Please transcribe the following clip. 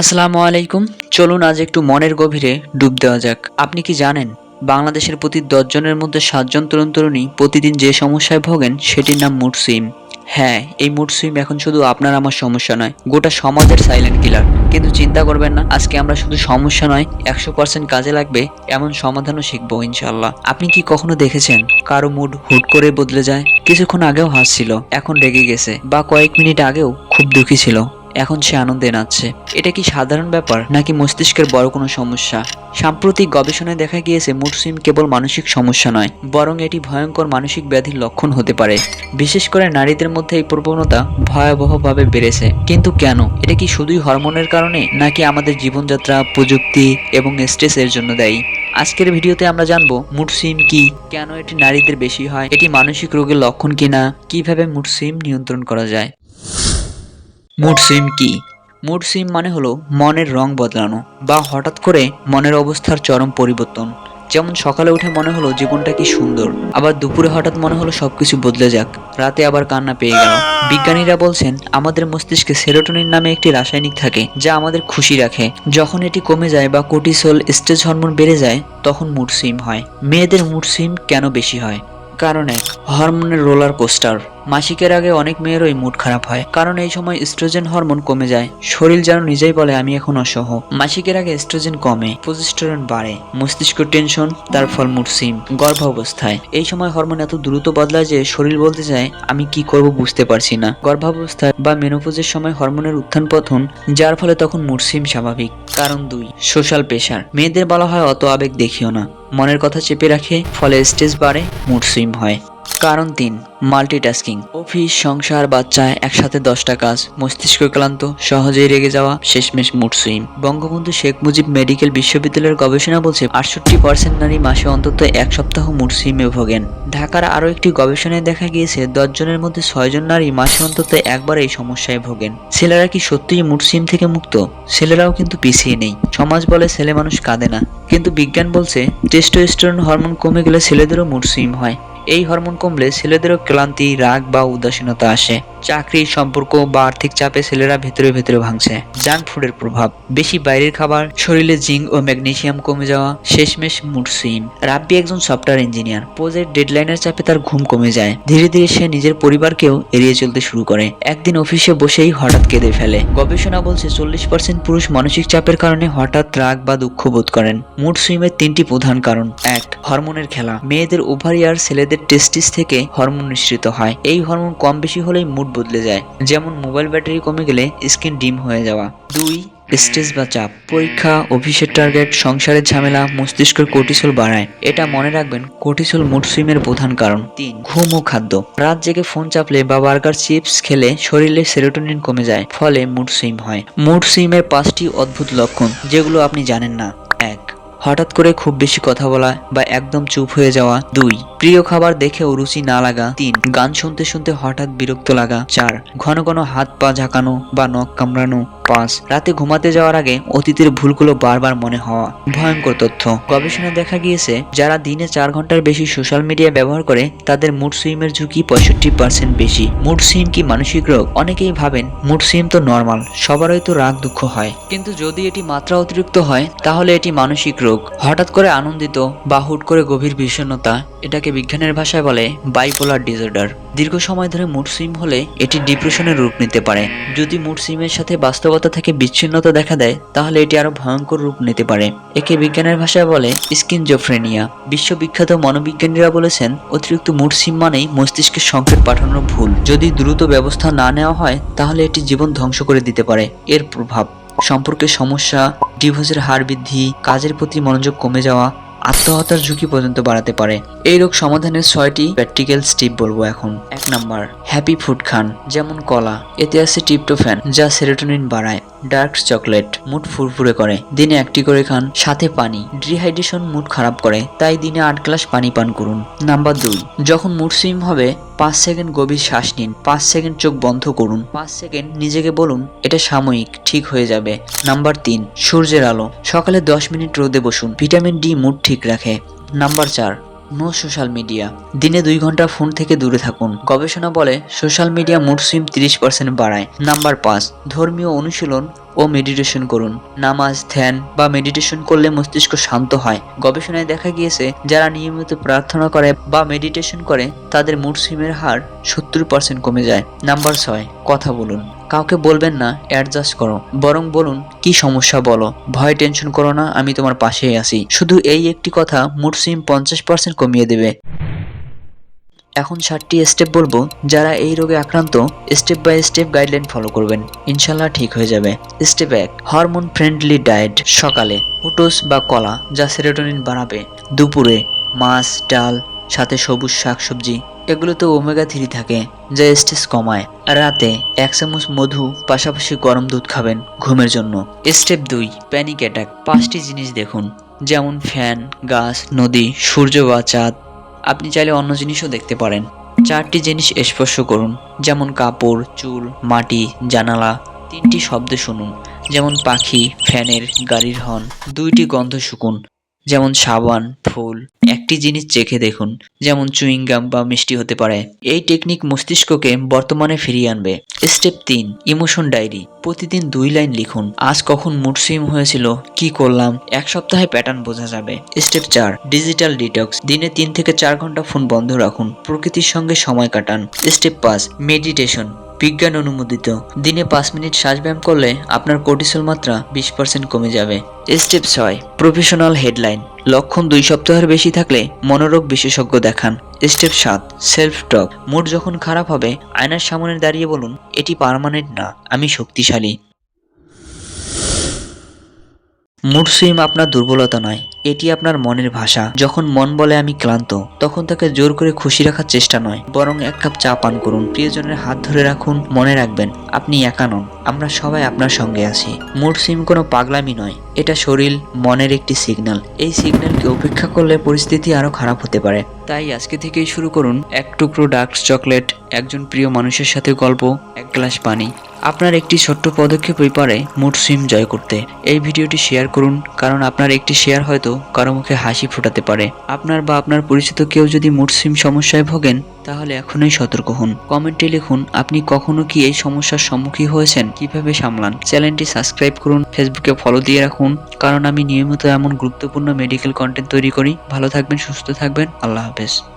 আসসালামু আলাইকুম। চলুন আজ একটু মনের গভীরে ডুব দেওয়া যাক। আপনি কি জানেন, বাংলাদেশের প্রতি দশজনের মধ্যে সাতজন তরুণ তরুণী প্রতিদিন যে সমস্যায় ভোগেন, সেটির নাম মুড সুইং হ্যাঁ এই মুড সুইং এখন শুধু আপনার আমার সমস্যা নয়, গোটা সমাজের সাইলেন্ট কিলার কিন্তু চিন্তা করবেন না, আজকে আমরা শুধু সমস্যা নয়, একশো পার্সেন্ট কাজে লাগবে, এমন সমাধানও শিখব ইনশাল্লাহ আপনি কি কখনো দেখেছেন, কারও মুড হুট করে বদলে যায়? কিছুক্ষণ আগেও হাসছিল, এখন রেগে গেছে, বা কয়েক মিনিট আগেও খুব দুঃখী ছিল। এখন সে আনন্দে নাচছে। এটা কি সাধারণ ব্যাপার, নাকি মস্তিষ্কের বড় কোনো সমস্যা? সাম্প্রতিক গবেষণায় দেখা গিয়েছে মুড সুইং কেবল মানসিক সমস্যা নয়, বরং এটি ভয়ঙ্কর মানসিক ব্যাধির লক্ষণ হতে পারে। বিশেষ করে নারীদের মধ্যে এই প্রবণতা ভয়াবহভাবে বেড়েছে। কিন্তু কেন? এটা কি শুধুই হরমোনের কারণে, নাকি আমাদের জীবনযাত্রা, প্রযুক্তি এবং স্ট্রেসের জন্য দায়ী? আজকের ভিডিওতে আমরা জানব মুড সুইং কি? কেন এটি নারীদের বেশি হয়? এটি মানসিক রোগের লক্ষণ কিনা? কীভাবে মুড সুইং নিয়ন্ত্রণ করা যায়? মুড সুইং কি? মুড সুইং মানে হলো মনের রং বদলানো বা হঠাৎ করে মনের অবস্থার চরম পরিবর্তন। যেমন সকালে উঠে মনে হলো জীবনটা কি সুন্দর, আবার দুপুরে হঠাৎ মনে হলো সবকিছু বদলে যাক, রাতে আবার কান্না পেয়ে গেল। বিজ্ঞানীরা বলছেন, আমাদের মস্তিষ্কে সেরোটোনিন নামে একটি রাসায়নিক থাকে যা আমাদের খুশি রাখে। যখন এটি কমে যায় বা কোর্টিসল, স্ট্রেস হরমোন বেড়ে যায়, তখন মুড সুইং হয়। মেয়েদের মুড সুইং কেন বেশি হয়? কারণ এক, হরমোনের রোলার কোস্টার। মাসিকের আগে অনেক মেয়েরই মুড খারাপ হয়, কারণ এই সময় স্ট্রোজেন হরমোন কমে যায়। শরীর যেন নিজেই বলে, আমি এখন অসহ। মাসিকের আগে স্ট্রোজেন কমে প্রজেস্টেরন বাড়ে, মস্তিষ্ক টেনশন তার ফল মুড সিম গর্ভাবস্থায় এই সময় হরমোন এত দ্রুত বদলায় যে শরীর বলতে চায়, আমি কি করব বুঝতে পারছি না। গর্ভাবস্থায় বা মেনোপোজের সময় হরমোনের উত্থান পতন, যার ফলে তখন মুড সিম স্বাভাবিক। কারণ দুই সোশ্যাল প্রেশার মেয়েদের বলা হয়, অত আবেগ দেখিও না। মনের কথা চেপে রাখে, ফলে স্টেজ বাড়ে মুড সুইং হয়। কারণ তিন মাল্টিটাস্কিং অফিস, সংসার, বাচ্চা, একসাথে দশটা কাজ, মস্তিষ্ক ক্লান্ত, সহজেই রেগে যাওয়া, শেষমেশ mood swing Bangabandhu Sheikh Mujib medical বিশ্ববিদ্যালয়ের গবেষণা বলছে, আটষট্টি পার্সেন্ট নারী মাসে অন্তত এক সপ্তাহ মুড সুইংয়ে ভোগেন। ঢাকার আরও একটি গবেষণায় দেখা গিয়েছে, দশজনের মধ্যে ছয়জন নারী মাসে অন্তত একবার এই সমস্যায় ভোগেন। ছেলেরা কি সত্যিই মুড থেকে মুক্ত? ছেলেরাও কিন্তু পিছিয়ে নেই। সমাজ বলে ছেলে মানুষ কাঁদে না। কিন্তু বিজ্ঞান বলছে টেস্টোস্টেরন হরমোন কমে গেলে ছেলেদেরও মুড হয়। এই হরমোন কমলে ছেলেদেরও ক্লান্তি রাগ বা উদাসীনতা আসে। চাকরি সম্পর্ক বা আর্থিক চাপে ছেলেরা ভেতরে ভেতরে ভাঙছে। জাঙ্ক ফুডের প্রভাব, বেশি বাইরের খাবার, শরীরে জিঙ্ক ও ম্যাগনেসিয়াম কমে যাওয়া, শেষমেশ মুড সুইং। রাব্বি একজন সফটওয়্যার ইঞ্জিনিয়ার। প্রজেক্ট ডেডলাইনের চাপে তার ঘুম কমে যায়। ধীরে ধীরে সে নিজের পরিবারকেও এড়িয়ে চলতে শুরু করে। একদিন অফিসে বসেই হঠাৎ কেঁদে ফেলে। গবেষণা বলছে চল্লিশ পার্সেন্ট পুরুষ মানসিক চাপের কারণে হঠাৎ রাগ বা দুঃখ বোধ করেন। মুড সুইমের তিনটি প্রধান কারণ। এক, হরমোনের খেলা। মেয়েদের ওভারিয়ার ছেলেদের টেস্টিস থেকে হরমোন নিঃসৃত হয়। এই হরমোন কম বেশি হলেই মুড বদলে যায়। যেমন মোবাইল ব্যাটারি কমে গেলে স্কিন ডিম হয়ে যাওয়া। দুই, স্ট্রেস বা চাপ। পরীক্ষা, অফিসের টার্গেট, সংসারের ঝামেলা, মস্তিষ্কের কোর্টিসল বাড়ায়। এটা মনে রাখবেন, কোর্টিসল মুড সুইমের প্রধান কারণ। তিন, ঘুম ও খাদ্য। রাত জেগে ফোন চাপলে বা বার্গার চিপস খেলে শরীরে সেরোটোনিন কমে যায়, ফলে মুড সুইম হয়। মুড সুইমের পাঁচটি অদ্ভুত লক্ষণ, যেগুলো আপনি জানেন না। হঠাৎ করে খুব বেশি কথা বলা বা একদম চুপ হয়ে যাওয়া দুই। প্রিয় খাবার দেখেও রুচি না লাগা তিন। গান শুনতে শুনতে হঠাৎ বিরক্ত লাগা চার। ঘন ঘন হাত পা ঝাঁকানো বা নখ কামড়ানো পাঁচ রাতে ঘুমাতে যাওয়ার আগে অতীতের ভুলগুলো বারবার মনে হওয়া ভয়ঙ্কর তথ্য। গবেষণায় দেখা গিয়েছে, যারা দিনে চার ঘণ্টার বেশি সোশ্যাল মিডিয়া ব্যবহার করে, তাদের মুড সুইমের ঝুঁকি পঁয়ষট্টি পার্সেন্ট বেশি। মুড সুইম কি মানসিক রোগ? অনেকেই ভাবেন মুড সুইম তো নর্মাল, সবারই তো রাগ দুঃখ হয়। কিন্তু যদি এটি মাত্রা অতিরিক্ত হয়, তাহলে এটি মানসিক রোগ। হঠাৎ করে আনন্দিত বা হুট করে গভীর বিষণ্ণতা, এটাকে বিজ্ঞানের ভাষায় বলে বাইপোলার ডিসঅর্ডার দীর্ঘ সময় ধরে মুড সুইম হলে এটি ডিপ্রেশনের রূপ নিতে পারে। যদি মুড সুইমের সাথে বাস্তবতা থেকে বিচ্ছিন্নতা দেখা দেয়, তাহলে এটি আরও ভয়ঙ্কর রূপ নিতে পারে। একে বিজ্ঞানের ভাষায় বলে স্কিনজোফ্রেনিয়া। বিশ্ববিখ্যাত মনোবিজ্ঞানীরা বলেছেন, অতিরিক্ত মুড সুইম মানেই মস্তিষ্কের সংকেত পাঠানোর ভুল। যদি দ্রুত ব্যবস্থা না নেওয়া হয়, তাহলে এটি জীবন ধ্বংস করে দিতে পারে। এর প্রভাব, সম্পর্কে সমস্যা, ডিভোর্সের হার বৃদ্ধি, কাজের প্রতি মনোযোগ কমে যাওয়া আত্মহত্যার ঝুঁকি পর্যন্ত বাড়াতে পারে। এই রোগ সমাধানের ছয়টি প্র্যাকটিক্যাল স্টিপ বলব এখন। এক নাম্বার হ্যাপি ফুড খান, যেমন কলা। এতে আছে টিপটোফ্যান যা সেরোটোনিন বাড়ায় ডার্ক চকলেট মুড ফুরফুরে করে। দিনে একটি করে খান, সাথে পানি। ডিহাইড্রেশন মুড খারাপ করে, তাই দিনে আট গ্লাস পানি পান করুন। নাম্বার দুই, যখন মুড সুইম হবে, পাঁচ সেকেন্ড গভীর শ্বাস নিন, পাঁচ সেকেন্ড চোখ বন্ধ করুন, পাঁচ সেকেন্ড নিজেকে বলুন, এটা সাময়িক, ঠিক হয়ে যাবে। নাম্বার তিন, সূর্যের আলো, সকালে দশ মিনিট রোদে বসুন। ভিটামিন ডি মুড ঠিক রাখে। নাম্বার চার, নো সোশ্যাল মিডিয়া। দিনে দুই ঘণ্টা ফোন থেকে দূরে থাকুন। গবেষণা বলে, সোশ্যাল মিডিয়া মুড সুইং তিরিশ পার্সেন্ট বাড়ায়। নাম্বার পাঁচ, ধর্মীয় অনুশীলন ও মেডিটেশন করুন। নামাজ, ধ্যান বা মেডিটেশন করলে মস্তিষ্ক শান্ত হয়। গবেষণায় দেখা গিয়েছে, যারা নিয়মিত প্রার্থনা করে বা মেডিটেশন করে, তাদের মুড সুইমের হার সত্তর পার্সেন্ট কমে যায়। নাম্বার ছয়, কথা বলুন। কাউকে বলবেন না অ্যাডজাস্ট করো। বরং বলুন, কি সমস্যা বলো? ভয় টেনশন করো না, আমি তোমার পাশেই আছি। শুধু এই একটি কথা মুড সিম পঞ্চাশ পার্সেন্ট কমিয়ে দেবে। এখন সাতটি স্টেপ বলব, যারা এই রোগে আক্রান্ত step by step guideline follow করবেন। ইনশাল্লাহ ঠিক হয়ে যাবে। স্টেপ এক হরমোন ফ্রেন্ডলি ডায়েট সকালে। ওটোস বা কলা, যা সেরোটোনিন বাড়াবে। দুপুরে, মাছ, ডাল, সাথে সবুজ শাকসবজি। এগুলোতে ওমেগা থ্রি থাকে, যা স্ট্রেস কমায়। রাতে এক চামচ মধু, পাশাপাশি গরম দুধ খাবেন ঘুমের জন্য। স্টেপ দুই প্যানিক অ্যাটাক পাঁচটি জিনিস দেখুন, যেমন ফ্যান, গাছ, নদী, সূর্য বা চাঁদ। আপনি চাইলে অন্য জিনিসও দেখতে পারেন। চারটি জিনিস স্পর্শ করুন, যেমন কাপড়, চুল, মাটি, জানালা। তিনটি শব্দ শুনুন, যেমন পাখি, ফ্যানের গাড়ির হর্ন। দুইটি গন্ধ শুকুন। যেমন সাবান, ফুল, একটি জিনিস চেখে দেখুন, যেমন চুইংগাম বা মিষ্টি হতে পারে। এই টেকনিক মস্তিষ্ককে বর্তমানে ফিরিয়ে আনবে। স্টেপ তিন ইমোশন ডায়েরি প্রতিদিন দুই লাইন লিখুন। আজ কখন মুড সুইং হয়েছিল, কি করলাম, এক সপ্তাহে প্যাটার্ন বোঝা যাবে। স্টেপ চার ডিজিটাল ডিটক্স দিনে তিন থেকে চার ঘণ্টা ফোন বন্ধ রাখুন। প্রকৃতির সঙ্গে সময় কাটান। স্টেপ পাঁচ মেডিটেশন বিজ্ঞান অনুমোদিত। দিনে পাঁচ মিনিট শ্বাস ব্যায়াম করলে আপনার কোর্টিসল মাত্রা বিশ পার্সেন্ট কমে যাবে। স্টেপ ছয় প্রফেশনাল হেডলাইন লক্ষণ দুই সপ্তাহের বেশি থাকলে মনোরোগ বিশেষজ্ঞ দেখান। স্টেপ সাত সেলফ টক মুড যখন খারাপ হবে, আয়নার সামনে দাঁড়িয়ে বলুন, এটি পারমানেন্ট না, আমি শক্তিশালী। মুড সুইম আপনার দুর্বলতা নয়, এটি আপনার মনের ভাষা। যখন মন বলে আমি ক্লান্ত, তখন তাকে জোর করে খুশি রাখার চেষ্টা নয়, বরং এক কাপ চা পান করুন। প্রিয়জনের হাত ধরে রাখুন, মনে রাখবেন, আপনি একা নন, আমরা সবাই আপনার সঙ্গে আছি। মুড সুইম কোনো পাগলামি নয়, এটা শরীর, মনের একটি সিগন্যাল এই সিগন্যালকে উপেক্ষা করলে পরিস্থিতি আরও খারাপ হতে পারে। তাই আজকে থেকেই শুরু করুন এক টুকরো ডার্ক চকলেট, একজন প্রিয় মানুষের সাথে গল্প, এক গ্লাস পানি। আপনার একটি ছোট্ট পদক্ষেপই পারে মুড সুইম জয় করতে। এই ভিডিওটি শেয়ার করুন, কারণ আপনার একটি শেয়ার হয়তো কারও মুখে হাসি ফোটাতে পারে। আপনার বা আপনার পরিচিত কেউ যদি মুড সুইম সমস্যায় ভোগেন তাহলে এখনই সতর্ক হন। কমেন্টে লিখুন, আপনি কখনো কি এই সমস্যার সম্মুখীন হয়েছেন? কীভাবে সামলান? চ্যানেলটি সাবস্ক্রাইব করুন, ফেসবুকে ফলো দিয়ে রাখুন, কারণ আমি নিয়মিত এমন গুরুত্বপূর্ণ মেডিকেল কন্টেন্ট তৈরি করি। ভালো থাকবেন, সুস্থ থাকবেন, আল্লাহ হাফেজ।